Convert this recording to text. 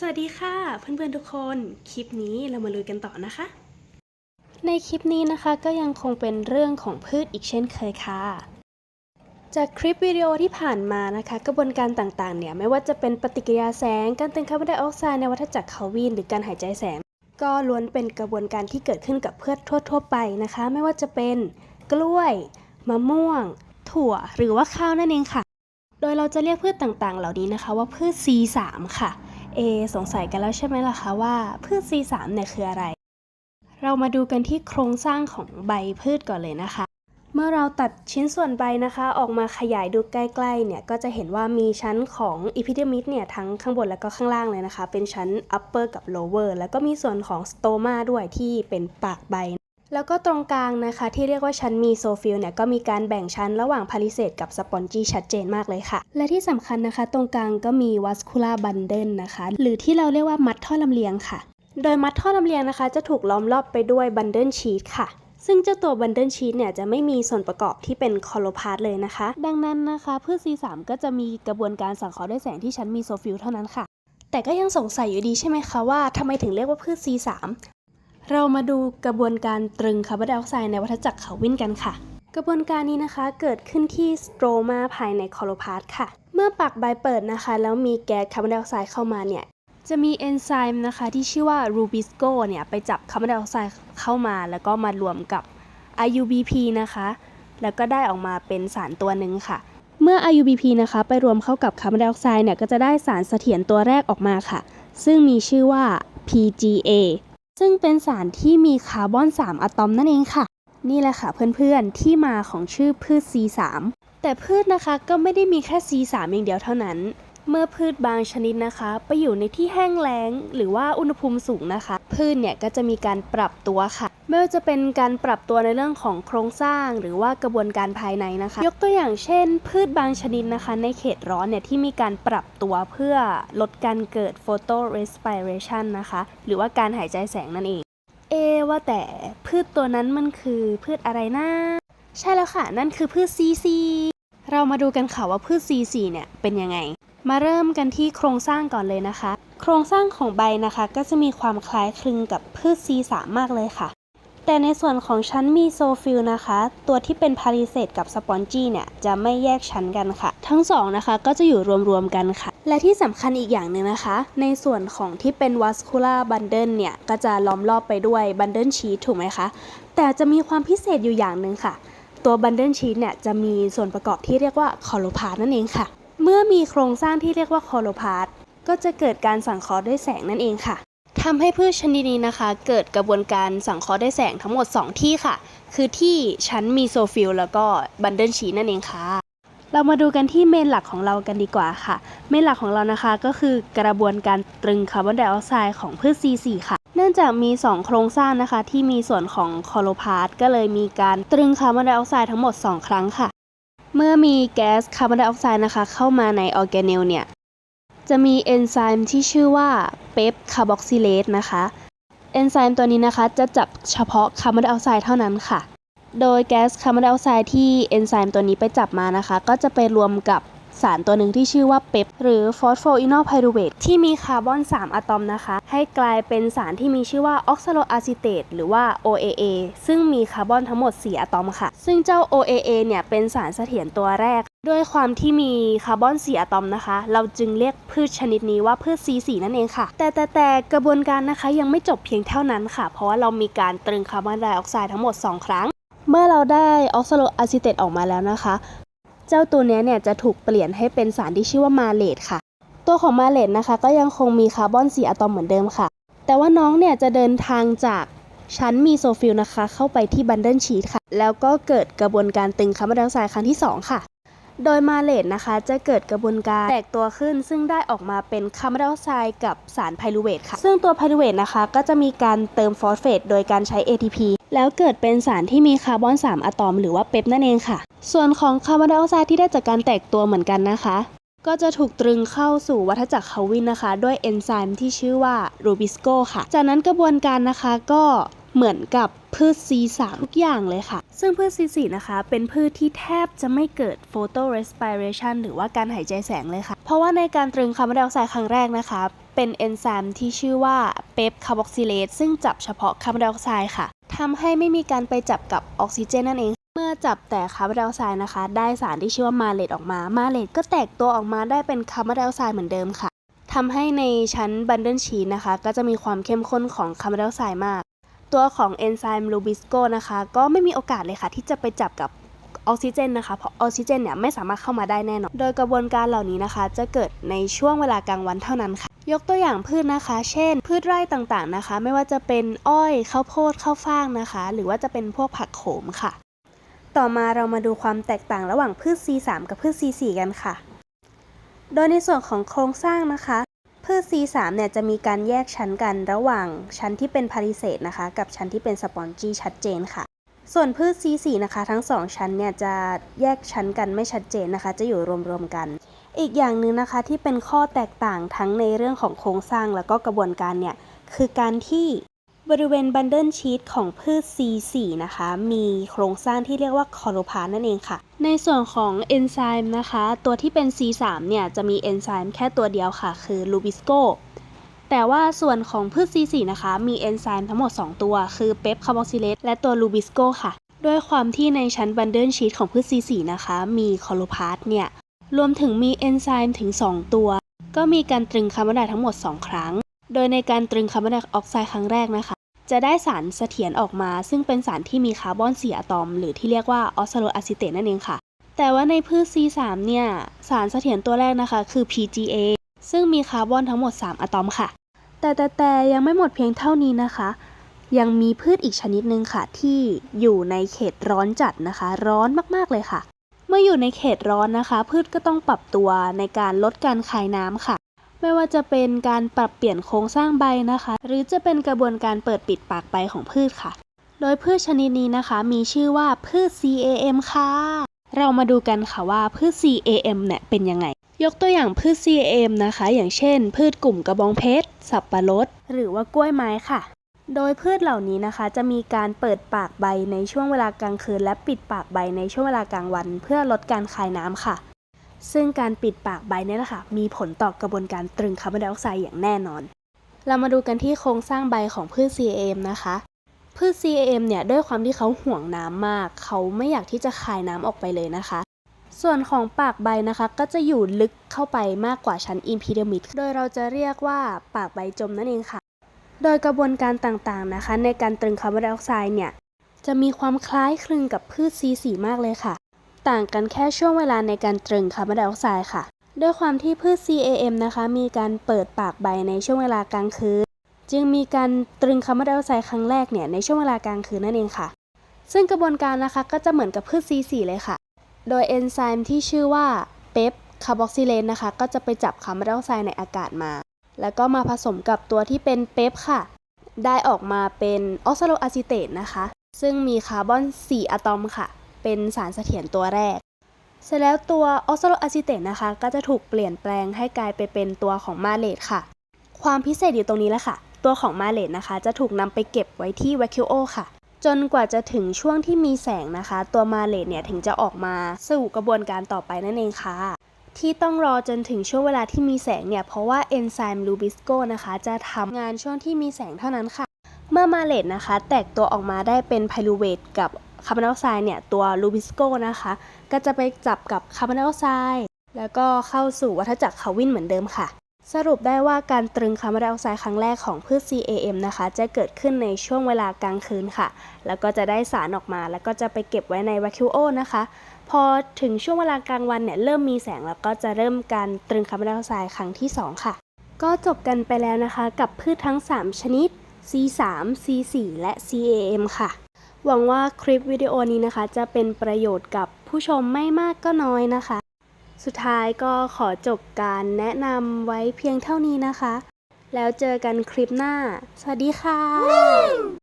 สวัสดีค่ะ เพื่อนๆทุกคน คลิปนี้เรามาลุยกันต่อนะคะ ในคลิปนี้นะคะก็ยังคงเป็นเรื่องของพืชอีกเช่นเคยค่ะ จากคลิปวิดีโอที่ผ่านมานะคะ กระบวนการต่างๆเนี่ยไม่ว่าจะเป็นปฏิกิริยาแสง การตึงคาร์บอนไดออกไซด์ในวัฏจักรเคลวินหรือการหายใจแสง ก็ล้วนเป็นกระบวนการที่เกิดขึ้นกับพืชทั่ว ๆ ไปนะคะ ไม่ว่าจะเป็นกล้วย มะม่วง ถั่ว หรือว่าข้าวนั่นเองค่ะ โดยเราจะเรียกพืชต่างๆ เหล่านี้นะคะ ว่าพืช C3 ค่ะ เอสงสัยกันแล้วใช่ไหมล่ะคะว่าพืช C3 เนี่ยคืออะไร เรามาดูกันที่โครงสร้างของใบพืชก่อนเลยนะคะ เมื่อเราตัดชิ้นส่วนใบนะคะ ออกมาขยายดูใกล้ๆเนี่ยก็จะเห็นว่ามีชั้นของอีพิเดมิสเนี่ยทั้งข้างบนและก็ข้างล่างเลยนะคะ เป็นชั้น upper กับ lower แล้วก็มีส่วนของ stoma ด้วยที่เป็นปากใบ แล้วก็ตรงกลางนะคะ ที่เรียกว่าชั้นมีโซฟิลเนี่ยก็มีการแบ่งชั้นระหว่างพาริเซตกับสปอนจีชัดเจนมากเลยค่ะ และที่สำคัญนะคะ ตรงกลางก็มีวัสคูลาบันเดิลนะคะ หรือที่เราเรียกว่ามัดท่อลำเลียงค่ะ โดยมัดท่อลำเลียงนะคะ จะถูกล้อมรอบไปด้วยบันเดิลชีทค่ะซึ่งเจ้าตัวบันเดิลชีทเนี่ยจะไม่มีส่วนประกอบที่เป็นคอโลพาร์ตเลยนะคะ ดังนั้นนะคะพืช C3 ก็จะมีกระบวนการสังเคราะห์ด้วยแสงที่ชั้นมีโซฟิลเท่านั้นค่ะ แต่ก็ยังสงสัยอยู่ดีใช่ไหมคะว่าทำไมถึงเรียกว่าพืช C3 เรามาดูกระบวนการตรึงคาร์บอนไดออกไซด์ในวัฏจักรเคลวินกันค่ะ กระบวนการนี้นะคะเกิดขึ้นที่สโตรมาภายในคอโลพาร์ตค่ะ เมื่อปากใบเปิดนะคะ แล้วมีแก๊สคาร์บอนไดออกไซด์เข้ามาเนี่ยจะมีเอนไซม์นะคะที่ชื่อว่ารูบิสโกเนี่ยไปจับคาร์บอนไดออกไซด์เข้ามาแล้วก็มารวมกับ IUBP นะคะ แล้วก็ได้ออกมาเป็นสารตัวหนึ่งค่ะ เมื่อ IUBP นะคะไปรวมเข้ากับคาร์บอนไดออกไซด์เนี่ยก็จะได้สารเสถียรตัวแรกออกมาค่ะ ซึ่งมีชื่อว่า PGA ซึ่งเป็นสารที่มีคาร์บอน 3 อะตอมนั่นเองค่ะ นี่แหละค่ะเพื่อนๆ ที่มาของชื่อพืช C3 แต่พืชนะคะก็ไม่ได้มีแค่ C3 อย่างเดียวเท่านั้น เมื่อพืชบางชนิดนะคะ ไปอยู่ในที่แห้งแล้ง หรือว่าอุณหภูมิสูงนะคะ พืชเนี่ยก็จะมีการปรับตัวค่ะไม่ว่าจะเป็นการปรับตัวในเรื่องของโครงสร้าง หรือว่ากระบวนการภายในนะคะ ยกตัวอย่างเช่น พืชบางชนิดนะคะ ในเขตร้อนเนี่ยที่มีการปรับตัวเพื่อลดการเกิด photo respiration นะคะ หรือว่าการหายใจแสงนั่นเอง เอว่าแต่พืชตัวนั้นมันคือพืชอะไรนะใช่แล้วค่ะ นั่นคือพืช CC เรามาดูกันค่ะว่าพืช CC เนี่ยเป็นยังไง มาเริ่มกันที่โครงสร้างก่อนเลยนะคะ โครงสร้างของใบนะคะ ก็จะมีความคล้ายคลึงกับพืช C3 มากเลยค่ะ แต่ในส่วนของชั้นมีโซฟิลนะคะ ตัวที่เป็นพาริเซตกับสปอนจีเนี่ยจะไม่แยกชั้นกันค่ะ ทั้งสองนะคะก็จะอยู่รวมๆกันค่ะ และที่สำคัญอีกอย่างหนึ่งนะคะ ในส่วนของที่เป็นวัสคูล่าบันเดิลเนี่ยก็จะล้อมรอบไปด้วยบันเดิลชีทถูกไหมคะ แต่จะมีความพิเศษอยู่อย่างหนึ่งค่ะ ตัวบันเดิลชีทเนี่ยจะมีส่วนประกอบที่เรียกว่าคอโลพานั่นเองค่ะ เมื่อมีโครงสร้างที่เรียกว่าคอโลพาร์ก็จะเกิดการสังเคราะห์ด้วยแสงนั่นเองค่ะทำให้พืชชนิดนี้นะคะ เกิดกระบวนการสังเคราะห์ด้วยแสงทั้งหมด 2 ที่ค่ะ คือที่ชั้นมีโซฟิลแล้วก็บันเดิลชีนั่นเองค่ะ เรามาดูกันที่เมนหลักของเรากันดีกว่าค่ะ เมนหลักของเรานะคะก็คือกระบวนการตรึงคาร์บอนไดออกไซด์ของพืช C4 ค่ะเนื่องจากมี 2 โครงสร้างนะคะ ที่มีส่วนของคอโลพาร์ตก็เลยมีการตรึงคาร์บอนไดออกไซด์ทั้งหมด 2 ครั้งค่ะ เมื่อมีแก๊สคาร์บอนไดออกไซด์นะคะ เข้ามาในออร์แกเนลเนี่ย จะมีเอนไซม์ที่ชื่อว่าเปปคาร์บอกซิเลตนะคะ เอนไซม์ตัวนี้นะคะจะจับเฉพาะคาร์บอนไดออกไซด์เท่านั้นค่ะ โดยแก๊สคาร์บอนไดออกไซด์ที่เอนไซม์ตัวนี้ไปจับมานะคะ ก็จะไปรวมกับ สารตัวหนึ่งที่ชื่อว่าเปปหรือฟอสโฟอินอลไพรูเวตที่มีคาร์บอน 3 อะตอมนะคะ ให้กลายเป็นสารที่มีชื่อว่าออกซาโลอะซิเตตหรือว่า OAA ซึ่งมีคาร์บอนทั้งหมด 4 อะตอมค่ะ ซึ่งเจ้า OAA เนี่ยเป็นสารเสถียรตัวแรก ด้วยความที่มีคาร์บอน 4 อะตอมนะคะ เราจึงเรียกพืชชนิดนี้ว่าพืช C4 นั่นเองค่ะ แต่แต่แต่กระบวนการนะคะยังไม่จบเพียงเท่านั้นค่ะ เพราะว่าเรามีการตรึงคาร์บอนไดออกไซด์ทั้งหมด 2 ครั้งเมื่อเราได้ออกซาโลอะซิเตตออกมาแล้วนะคะ เจ้าตัวนี้เนี่ยจะถูกเปลี่ยนให้เป็นสารที่ชื่อว่ามาเลตค่ะ ตัวของมาเลตนะคะ ก็ยังคงมีคาร์บอน4อะตอมเหมือนเดิมค่ะ แต่ว่าน้องเนี่ยจะเดินทางจากชั้นมีโซฟิลนะคะ เข้าไปที่บันเดิลชีทค่ะ แล้วก็เกิดกระบวนการตึงคาร์บอนไดออกไซด์ครั้งที่ 2 ค่ะ โดยมาเลตนะคะ จะเกิดกระบวนการแตกตัวขึ้น ซึ่งได้ออกมาเป็นคาร์บอนไดออกไซด์กับสารไพรูเวตค่ะ ซึ่งตัวไพรูเวตนะคะ ก็จะมีการเติมฟอสเฟตโดยการใช้ ATP แล้วเกิดเป็นสารที่มีคาร์บอน 3 อะตอม หรือว่าเปปนั่นเองค่ะ ส่วนของคาร์บอนไดออกไซด์ที่ได้จากการแตกตัวเหมือนกันนะคะ ก็จะถูกตรึงเข้าสู่วัฏจักรเควินนะคะ ด้วยเอนไซม์ที่ชื่อว่ารูบิสโกค่ะ จากนั้นกระบวนการนะคะก็เหมือนกับพืช C3 ทุกอย่างเลยค่ะ ซึ่งพืช C4 นะคะ เป็นพืชที่แทบจะไม่เกิด photo respiration หรือว่าการหายใจแสงเลยค่ะ เพราะว่าในการตรึงคาร์บอนไดออกไซด์ครั้งแรกนะคะ เป็นเอนไซม์ที่ชื่อว่าเปปคาร์บอกซิเลตซึ่งจับเฉพาะคาร์บอนไดออกไซด์ค่ะทำให้ไม่มีการไปจับกับออกซิเจนนั่นเอง เมื่อจับแต่คาร์บอนไดออกไซด์นะคะ ได้สารที่ชื่อว่ามาเลตออกมา มาเลตก็แตกตัวออกมาได้เป็นคาร์บอนไดออกไซด์เหมือนเดิมค่ะทำให้ในชั้นบันเดิลชีนนะคะ ก็จะมีความเข้มข้นของคาร์บอนไดออกไซด์มาก ตัวของเอนไซม์ลูบิสโกนะคะ ก็ไม่มีโอกาสเลยค่ะ ที่จะไปจับกับออกซิเจนนะคะ เพราะออกซิเจนเนี่ยไม่สามารถเข้ามาได้แน่นอน โดยกระบวนการเหล่านี้นะคะ จะเกิดในช่วงเวลากลางวันเท่านั้นค่ะ ยกตัวอย่างพืชนะคะ เช่น พืชไร่ต่างๆนะคะ ไม่ว่าจะเป็นอ้อย ข้าวโพด ข้าวฟ่างนะคะ หรือว่าจะเป็นพวกผักโขมค่ะ ต่อมาเรามาดูความแตกต่างระหว่างพืช C3 กับพืช C4 กันค่ะ โดยในส่วนของโครงสร้างนะคะ พืช C3 เนี่ยจะมีการแยกชั้นกันระหว่างชั้นที่เป็นพาริเซตนะคะ กับชั้นที่เป็นสปอนจีชัดเจนค่ะ ส่วนพืช C4 นะคะ ทั้ง 2 ชั้นเนี่ยจะแยกชั้นกันไม่ชัดเจนนะคะ จะอยู่รวมๆกัน อีกอย่างหนึ่งนะคะที่เป็นข้อแตกต่างทั้งในเรื่องของโครงสร้างแล้วก็กระบวนการเนี่ยคือการที่ บริเวณบันเดิลชีตของพืช C4 นะคะ มีโครงสร้างที่เรียกว่าคอโลพาสนั่นเองค่ะ ในส่วนของเอนไซม์นะคะ ตัวที่เป็น C3 เนี่ย จะมีเอนไซม์แค่ตัวเดียวค่ะ คือลูบิสโกแต่ว่าส่วนของพืช C4 นะคะ มีเอนไซม์ทั้งหมด 2 ตัว คือเปปคาร์บอกซิเลตและตัวลูบิสโกค่ะ ด้วยความที่ในชั้นบันเดิลชีตของพืช C4 นะคะ มีคอโลพาสเนี่ย รวมถึงมีเอนไซม์ถึง 2 ตัว ก็มีการตรึงคาร์บอนไดออกไซด์ทั้งหมด 2 ครั้ง โดยในการตรึงคาร์บอนไดออกไซด์ครั้งแรกนะคะ จะได้สารเสถียรออกมา ซึ่งเป็นสารที่มีคาร์บอน4อะตอม หรือที่เรียกว่าออสโซโลอะซิเตตนั่นเองค่ะ แต่ว่าในพืช C3 เนี่ย สารเสถียรตัวแรกนะคะคือ PGA ซึ่งมีคาร์บอนทั้งหมด 3 อะตอมค่ะ แต่แต่แต่ยังไม่หมดเพียงเท่านี้นะคะ ยังมีพืชอีกชนิดหนึ่งค่ะ ที่อยู่ในเขตร้อนจัดนะคะ ร้อนมากๆเลยค่ะ เมื่ออยู่ในเขตร้อนนะคะ พืชก็ต้องปรับตัวในการลดการคายน้ำค่ะ ไม่ว่าจะเป็นการปรับเปลี่ยนโครงสร้างใบนะคะ หรือจะเป็นกระบวนการเปิดปิดปากใบของพืชค่ะ โดยพืชชนิดนี้นะคะ มีชื่อว่าพืช CAM ค่ะ เรามาดูกันค่ะว่าพืช CAM เนี่ยเป็นยังไง ยกตัวอย่างพืช CAM นะคะ อย่างเช่น พืชกลุ่มกระบองเพชร สับปะรด หรือว่ากล้วยไม้ค่ะ โดยพืชเหล่านี้นะคะ จะมีการเปิดปากใบในช่วงเวลากลางคืน และปิดปากใบในช่วงเวลากลางวัน เพื่อลดการคายน้ำค่ะ ซึ่งการปิดปากใบเนี่ยแหละค่ะมีผลต่อกระบวนการตรึงคาร์บอนไดออกไซด์อย่างแน่นอน เรามาดูกันที่โครงสร้างใบของพืช CAM นะคะพืช CAM เนี่ยด้วยความที่เขาห่วงน้ำมาก เขาไม่อยากที่จะคายน้ำออกไปเลยนะคะ ส่วนของปากใบนะคะก็จะอยู่ลึกเข้าไปมากกว่าชั้นอิมพีเดมิดโดยเราจะเรียกว่าปากใบจมนั่นเองค่ะ โดยกระบวนการต่างๆนะคะ ในการตรึงคาร์บอนไดออกไซด์เนี่ยจะมีความคล้ายคลึงกับพืช C4 มากเลยค่ะ ต่างกันแค่ช่วงเวลาในการตรึงคาร์บอนไดออกไซด์ค่ะ ด้วยความที่พืช CAM นะคะ มีการเปิดปากใบในช่วงเวลากลางคืน จึงมีการตรึงคาร์บอนไดออกไซด์ครั้งแรกเนี่ยในช่วงเวลากลางคืนนั่นเองค่ะ ซึ่งกระบวนการนะคะก็จะเหมือนกับพืช C4 เลยค่ะ โดยเอนไซม์ที่ชื่อว่าเปปคาร์บอกซิเลนนะคะ ก็จะไปจับคาร์บอนไดออกไซด์ในอากาศมา แล้วก็มาผสมกับตัวที่เป็นเปปค่ะ ได้ออกมาเป็นออกซาโลอะซิเตตนะคะ ซึ่งมีคาร์บอน 4 อะตอมค่ะ เป็นสารเสถียรตัวแรก เสร็จแล้วตัวออกซาโลอะซิเตตนะคะ ก็จะถูกเปลี่ยนแปลงให้กลายไปเป็นตัวของมาเลตค่ะ ความพิเศษอยู่ตรงนี้แหละค่ะ ตัวของมาเลตนะคะ จะถูกนำไปเก็บไว้ที่แวคิโอค่ะ จนกว่าจะถึงช่วงที่มีแสงนะคะ ตัวมาเลตเนี่ยถึงจะออกมาสู่กระบวนการต่อไปนั่นเองค่ะที่ต้องรอจนถึงช่วงเวลาที่มีแสงเนี่ย เพราะว่าเอนไซม์ลูบิสโกนะคะ จะทำงานช่วงที่มีแสงเท่านั้นค่ะ เมื่อมาเลตนะคะ แตกตัวออกมาได้เป็นไพรูเวตกับ คาร์บอนไดออกไซด์เนี่ยตัวลูบิสโกนะคะ ก็จะไปจับกับคาร์บอนไดออกไซด์แล้วก็เข้าสู่วัฏจักรคาร์วินเหมือนเดิมค่ะ สรุปได้ว่าการตรึงคาร์บอนไดออกไซด์ครั้งแรกของพืช CAM นะคะ จะเกิดขึ้นในช่วงเวลากลางคืนค่ะ แล้วก็จะได้สารออกมา แล้วก็จะไปเก็บไว้ในว a คิโอนะคะ พอถึงช่วงเวลากลางวันเนี่ยเริ่มมีแสงแล้วก็จะเริ่มการตรึงคาร์บอนไดออกไซด์ครั้งที่ 2 ค่ะ ก็จบกันไปแล้วนะคะ กับพืชทั้ง 3 ชนิด C3 C4 และ CAM ค่ะ หวังว่าคลิปวิดีโอนี้นะคะ จะเป็นประโยชน์กับผู้ชมไม่มากก็น้อยนะคะ สุดท้ายก็ขอจบการแนะนำไว้เพียงเท่านี้นะคะ แล้วเจอกันคลิปหน้า สวัสดีค่ะ